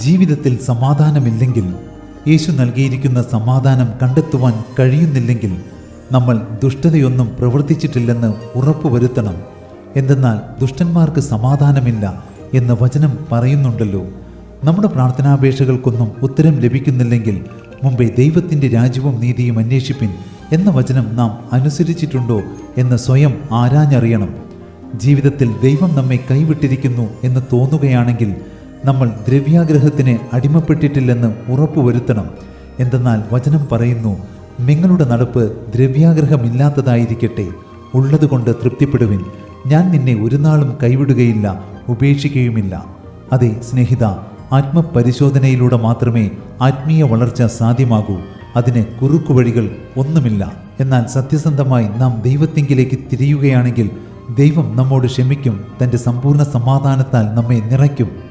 ജീവിതത്തിൽ സമാധാനമില്ലെങ്കിൽ യേശു നൽകിയിരിക്കുന്ന സമാധാനം കണ്ടെത്തുവാൻ കഴിയുന്നില്ലെങ്കിൽ നമ്മൾ ദുഷ്ടതയൊന്നും പ്രവർത്തിച്ചിട്ടില്ലെന്ന് ഉറപ്പുവരുത്തണം. എന്തെന്നാൽ ദുഷ്ടന്മാർക്ക് സമാധാനമില്ല എന്ന് വചനം പറയുന്നുണ്ടല്ലോ. നമ്മുടെ പ്രാർത്ഥനാപേക്ഷകൾക്കൊന്നും ഉത്തരം ലഭിക്കുന്നില്ലെങ്കിൽ മുമ്പേ ദൈവത്തിന്റെ രാജ്യവും നീതിയും അന്വേഷിപ്പിൻ എന്ന വചനം നാം അനുസരിച്ചിട്ടുണ്ടോ എന്ന് സ്വയം ആരാഞ്ഞറിയണം. ജീവിതത്തിൽ ദൈവം നമ്മെ കൈവിട്ടിരിക്കുന്നു എന്ന് തോന്നുകയാണെങ്കിൽ നമ്മൾ ദ്രവ്യാഗ്രഹത്തിന് അടിമപ്പെട്ടിട്ടില്ലെന്ന് ഉറപ്പുവരുത്തണം. എന്തെന്നാൽ വചനം പറയുന്നു നിങ്ങളുടെ നടപ്പ് ദ്രവ്യാഗ്രഹമില്ലാത്തതായിരിക്കട്ടെ. ഉള്ളതുകൊണ്ട് തൃപ്തിപ്പെടുവിൻ. ഞാൻ നിന്നെ ഒരു നാളും കൈവിടുകയില്ല ഉപേക്ഷിക്കുകയുമില്ല അതെ സ്നേഹിത ആത്മപരിശോധനയിലൂടെ മാത്രമേ ആത്മീയ വളർച്ച സാധ്യമാകൂ. അതിന് കുറുക്കുവഴികൾ ഒന്നുമില്ല. എന്നാൽ സത്യസന്ധമായി നാം ദൈവത്തിങ്കിലേക്ക് തിരിയുകയാണെങ്കിൽ ദൈവം നമ്മോട് ക്ഷമിക്കും. തന്റെ സമ്പൂർണ സമാധാനത്താൽ നമ്മെ നിറയ്ക്കും.